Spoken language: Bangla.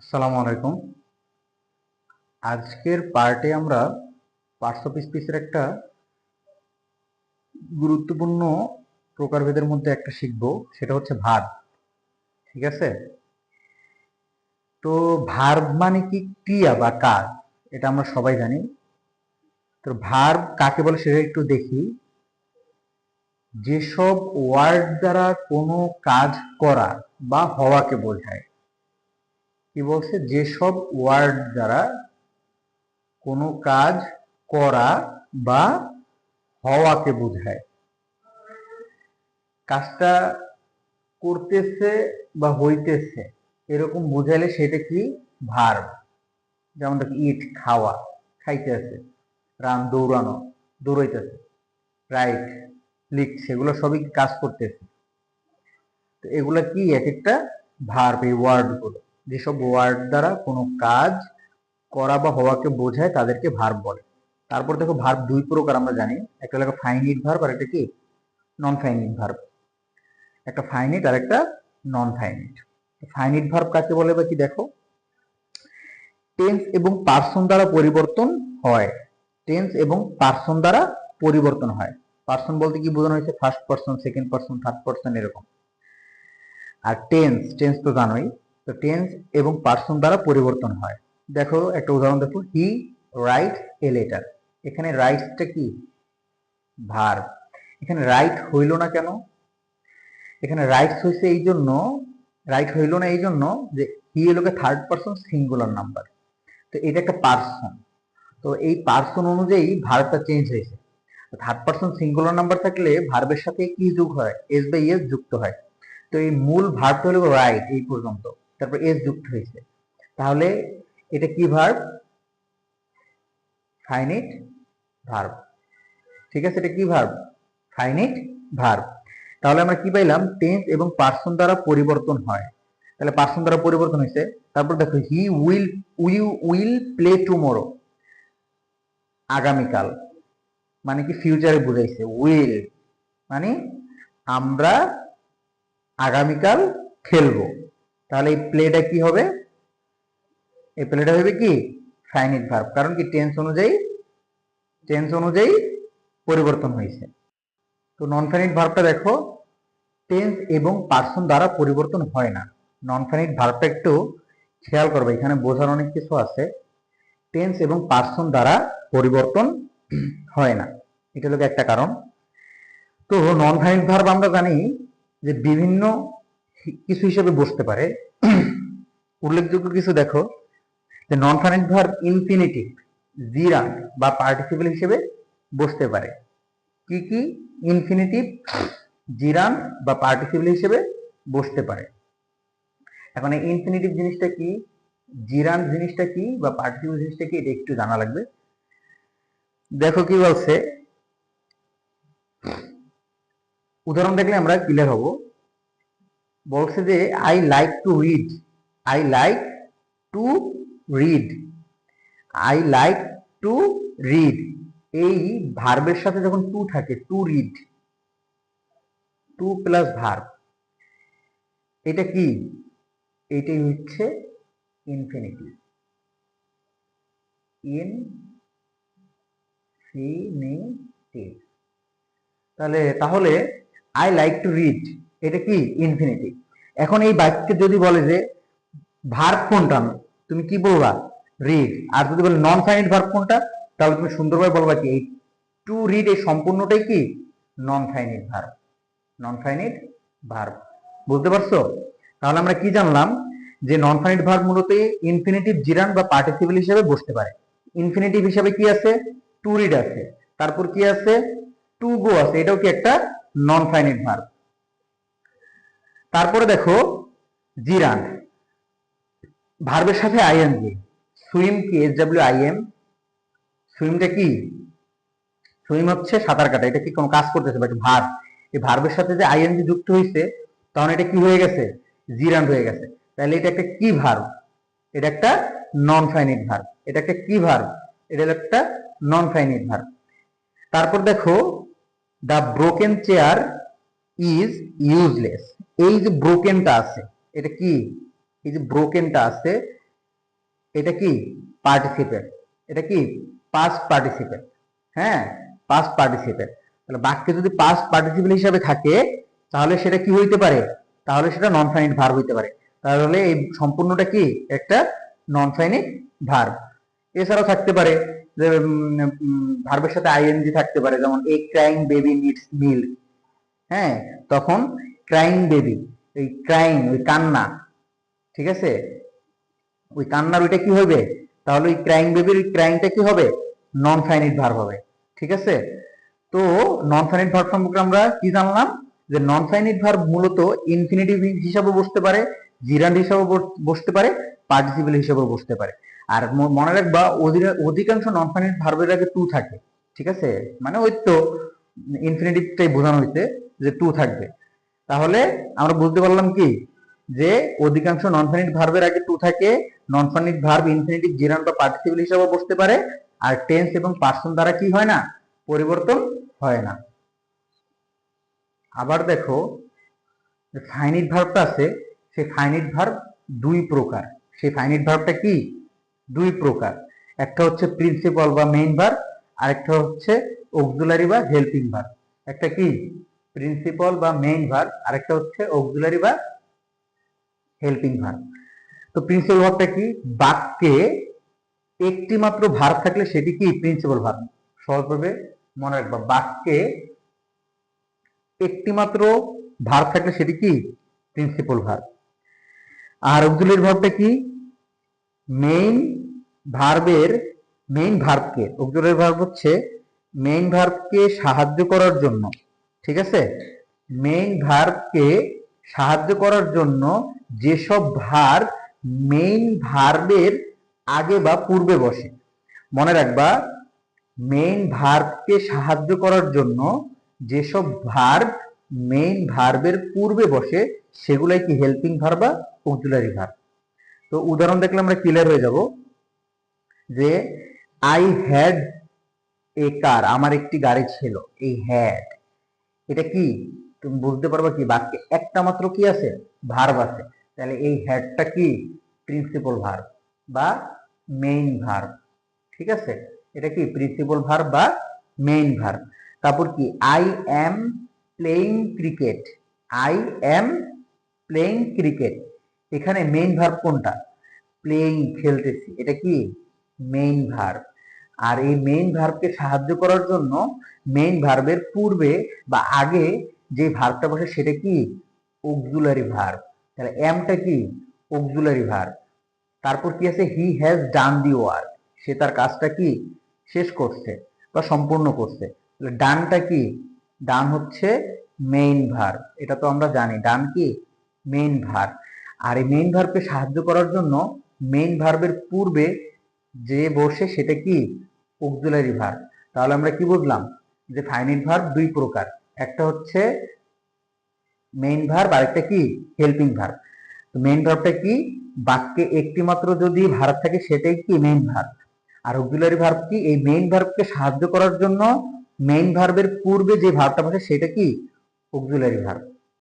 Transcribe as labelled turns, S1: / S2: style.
S1: আসসালামু আলাইকুম। আজকের পার্টে আমরা পার্টস অফ স্পিচের একটা গুরুত্বপূর্ণ প্রকারভেদের মধ্যে একটা শিখব, সেটা হচ্ছে ভার্ব ঠিক আছে? তো ভার্ব মানে কি? ক্রিয়া বা কাজ, এটা আমরা সবাই জানি। তো ভার্ব কাকে বলে সেটা একটু দেখি। যেসব ওয়ার্ড দ্বারা কোনো কাজ করা বা হওয়াকে বোঝায় কি বলছে? যেসব ওয়ার্ড দ্বারা কোনো কাজ করা বা হওয়াকে বোঝায়। কাজটা করতেছে বা হইতেছে, এরকম বোঝাইলে সেটা কি? ভার্ব। যেমন দেখো, ইট, খাওয়া, খাইতেছে, রান, দৌড়ানো, দৌড়াইতেছে, রাইট, লিখছে, এগুলো সবই কাজ করতেছে? তো এগুলা কি এক একটা ভার্ব, এই ওয়ার্ডগুলো। যেসব ওয়ার্ড দ্বারা কোনো কাজ করা বা হওয়াকে বোঝায় তাদেরকে ভার্ব বলে। তারপর দেখো ভার্ব দুই প্রকার আমরা জানি। একটা হলো ফাইনিট ভার্ব আর একটা কি? নন ফাইনিট ভার্ব একটা ফাইনিট আর একটা নন ফাইনিট ফাইনিট ভার্ব কাকে বলে বা কি দেখো? টেন্স এবং পার্সন দ্বারা পরিবর্তন হয়। টেন্স এবং পার্সন দ্বারা পরিবর্তন হয়। পার্সন বলতে কি বোঝানো হয়েছে? First person second person third person এরকম। আর টেন্স টেন্স তো জানোই। তো টেন্স এবং পার্সন দ্বারা পরিবর্তন হয়। দেখো, একটা উদাহরণ দেখো। হি রাইট এ লেটার এখানে রাইটসটা কি? ভার এখানে রাইট হইল না কেন? এখানে রাইটস হয়েছে এই জন্য রাইট হইল না এই জন্য যে হি এলোকে থার্ড পার্সন সিঙ্গুলার নাম্বার তো এটা একটা পার্সন তো এই পার্সন অনুযায়ী ভার্বটা চেঞ্জ হয়েছে। থার্ড পার্সন সিঙ্গুলার নাম্বার থাকলে ভার্বের সাথে কি যোগ হয়? এস বাই এস যুক্ত হয়। তো এই মূল ভার্বটা হলো রাইট এই পর্যন্ত। তারপর এস যুক্ত হয়েছে। তাহলে এটা কি ভার্ব ফাইনিট ভার্ব ঠিক আছে, এটা কি ভার্ব ফাইনিট ভার্ব তাহলে আমরা কি পাইলাম? টেন্স এবং পার্সন দ্বারা পরিবর্তন হয়। তাহলে পার্সন দ্বারা পরিবর্তন হয়েছে। তারপর দেখো he will will will play tomorrow আগামীকাল। মানে কি? ফিউচারে বুঝাইছে। উইল মানে আমরা আগামীকাল খেলব। তাহলে এই প্লেটা কি হবে? এই প্লেটা হবে কি? ফাইনিট ভার্ব কারণ কি? টেন্স অনুযায়ী টেন্স অনুযায়ী পরিবর্তন হয়েছে। তো নন ফাইনিট ভার্বটা দেখো টেন্স এবং পার্সন দ্বারা পরিবর্তন হয় না। নন ফাইনিট ভার্বটা একটু খেয়াল করবে, এখানে বোঝার অনেক কিছু আছে। টেন্স এবং পার্সন দ্বারা পরিবর্তন হয় না। এটা হলো একটা কারণ। তো নন ফাইনিট ভার্ব আমরা জানি যে বিভিন্ন কিছু হিসেবে বসতে পারে। উল্লেখযোগ্য কিছু দেখো, যে নন ফাইনিট ভার্ব ইনফিনিটিভ জিরা বা পার্টিসিপল হিসেবে বসতে পারে। কি কি? ইনফিনিটিভ জিরান বা পার্টিসিপল হিসেবে বসতে পারে। এখন এই ইনফিনিটিভ জিনিসটা কি? জিরান জিনিসটা কি বা পার্টিসিপল জিনিসটা কি? এটা একটু জানা লাগবে। দেখো কি বলছে? উদাহরণ দেখলে আমরা ক্লিয়ার হব। বলছে যে I like to read I like to read I like to read এই ভার্বের সাথে যখন টু থাকে to read to plus verb এটা কি? এটাই হচ্ছে ইনফিনিটিভ ইনফিনিটিভ তাহলে তাহলে আই লাইক টু রিড এটা কি? ইনফিনিটিভ এখন এই বাক্যে যদি বলে যে ভার্ব কোনটা? তুমি কি বলবা? রিড আর যদি বলে নন ফাইনিট ভার্ব কোনটা? তাহলে তুমি সুন্দরভাবে বলবা কি, এই টু রিড এই সম্পূর্ণটাই কি? Non finite verb non finite verb বুঝতে পারছ? তাহলে আমরা কি জানলাম? যে নন ফাইনিট ভার্ব মূলত ইনফিনিটিভ জিরান বা পার্টিসিপল হিসেবে বসতে পারে। ইনফিনিটিভ হিসেবে কি আছে? টু রিড আছে। তারপর কি আছে? টু গো আছে। এটাও কি একটা নন ফাইনিট ভার্ব তারপরে দেখো, জিরান। ভার্বের সাথে আইএনজি সুইম কি, এস ডাব্লিউ আই এম। সুইমটা কি? সুইম হচ্ছে সাঁতার কাটা, এটা কি কোনো কাজ করতেছে? বাট ভার্ব, এই ভার্বের সাথে যে আইএনজি যুক্ত হয়েছে, তখন এটা কি হয়ে গেছে? জিরান হয়ে গেছে। তাহলে এটা একটা কি ভার্ব? এটা একটা নন ফাইনিট ভার্ব। এটা একটা কি ভার্ব? এটা একটা নন ফাইনিট ভার্ব। তারপর দেখো, the broken chair is useless এই যে ব্রোকেনটা আছে, এটা কি? এই যে ব্রোকেনটা আছে, এটা কি? পার্টিসিপেট এটা কি? পাস্ট পার্টিসিপেট হ্যাঁ পাস্ট পার্টিসিপেট তাহলে বাক্যে যদি পাস্ট পার্টিসিপেট হিসাবে থাকে, তাহলে সেটা কি হইতে পারে? তাহলে সেটা নন ফাইনিট ভার্ব হইতে পারে। তাহলে এই সম্পূর্ণটা কি? একটা নন ফাইনিট ভার্ব এছাড়াও থাকতে পারে যে ভার্বের সাথে আইএনজি থাকতে পারে, যেমন a crying baby needs milk হ্যাঁ তখন ক্রাইং বেবি এই ক্রাইং ওই কান্না, ঠিক আছে? ওই কান্নার ওইটা কি হবে? তাহলে ওই ক্রাইং বেবির ওই কি হবে? নন ফাইনিট ভার্ব হবে, ঠিক আছে? তো নন ফাইনিট ভার্ব সম্পর্কে আমরা কি জানলাম? যে নন ফাইনিট ভার্ব মূলত ইনফিনিটিভ হিসাবে বসতে পারে জিরান্ড হিসাবে বস- বসতে পারে পার্টিসিপেল হিসাবে বসতে পারে। আর মনে রাখবা, অধি- অধিকাংশ নন ফাইনিট ভার্বের আগে টু থাকে, ঠিক আছে? মানে ওই তো ইনফিনিটিভটাই বোঝানো হয়েছে যে টু থাকবে। তাহলে আমরা বুঝতে পারলাম কি? যে অধিকাংশ নন ফাইনিট ভার্বের আগে টু থাকে non finite verb infinitive gerund বা পার্টিসিপল হিসাবে বসতে পারে, আর টেন্স এবং পার্সন দ্বারা কি হয় না? পরিবর্তন হয় না। আবার দেখো ফাইনিট ভার্বটা আছে, সেই ফাইনিট ভার্ব দুই প্রকার। সেই ফাইনিট ভার্বটা কি? দুই প্রকার। একটা হচ্ছে প্রিন্সিপাল বা মেইন ভার্ব আরেকটা হচ্ছে অক্সুলারি বা হেল্পিং ভার্ব একটা কি? প্রিন্সিপাল বা মেইন ভার্ব আরেকটা হচ্ছে অক্সুলারি বা হেল্পিং ভার্ব তো প্রিন্সিপাল ভার্বটা কি? বাক্যে একটি মাত্র ভার্ব থাকলে সেটি কি? প্রিন্সিপাল ভার্ব সহজভাবে মনে রাখবা, বাক্যে একটি মাত্র ভার্ব থাকলে সেটি কি? প্রিন্সিপাল ভার্ব আর অক্সিলারি ভার্বটা কি? মেইন ভার্বের মেইন ভার্বকে অক্সিলারি ভার্ব হচ্ছে মেইন ভার্বকে সাহায্য করার জন্য। ঠিক আছে? মেইন ভার্বকে সাহায্য করার জন্য যেসব ভার্ব মেইন ভার্বের আগে বা পূর্বে বসে। মনে রাখবা মেইন ভার্বকে সাহায্য করার জন্য যেসব ভার্ব মেইন ভার্বের পূর্বে বসে, সেগুলাই কি হেল্পিং ভার্ব বা অক্সিলারি ভার্ব তো উদাহরণ দেখলে আমরা ক্লিয়ার হয়ে যাব যে আই হ্যাড এ কার আমার একটি গাড়ি ছিল এই হ্যাড এটা কি? তুমি বুঝতে পারবা কি? বাক্যে একটা মাত্র কি আছে? ভার্ব আছে। তাহলে এই হ্যাডটা কি? প্রিন্সিপাল ভার্ব বা মেইন ভার্ব ঠিক আছে? এটা কি? প্রিন্সিপাল ভার্ব বা মেইন ভার্ব তারপর কি? I am playing cricket I am playing cricket এখানে মেইন ভার্ব কোনটা? প্লেইং খেলতেছি। এটা কি? মেইন ভার্ব আর এই মেইন ভার্বকে সাহায্য করার জন্য মেইন ভার্বের পূর্বে বা আগে যে ভার্বটা বসে সেটা কি? অক্সুলারি ভার্ব তাহলে এমটা কি? অক্সুলারি ভার্ব তারপর কি আছে? He has done the work সে তার কাজটা কি? শেষ করছে বা সম্পূর্ণ করছে। ডানটা কি? ডান হচ্ছে মেইন ভার্ব এটা তো আমরা জানি। ডান কি? মেইন ভার্ব আর এই মেইন ভার্বকে সাহায্য করার জন্য মেইন ভার্বের পূর্বে যে বসে সেটা কি? অক্সিলারি ভার্ব তাহলে আমরা কি বুঝলাম? যে ফাইনিট ভার্ব দুই প্রকার। একটা হচ্ছে মেইন ভার্ব আর একটা কি? হেল্পিং ভার্ব তো মেইন ভার্বটা কি? বাক্যে একটি মাত্র যদি ভার্ব থাকে, সেটাই কি? মেইন ভার্ব আর অক্সিলারি ভার্ব কি? এই মেইন ভার্বকে সাহায্য করার জন্য মেইন ভার্বের পূর্বে যে ভার্বটা বসে, সেটা কি? Auxiliary verb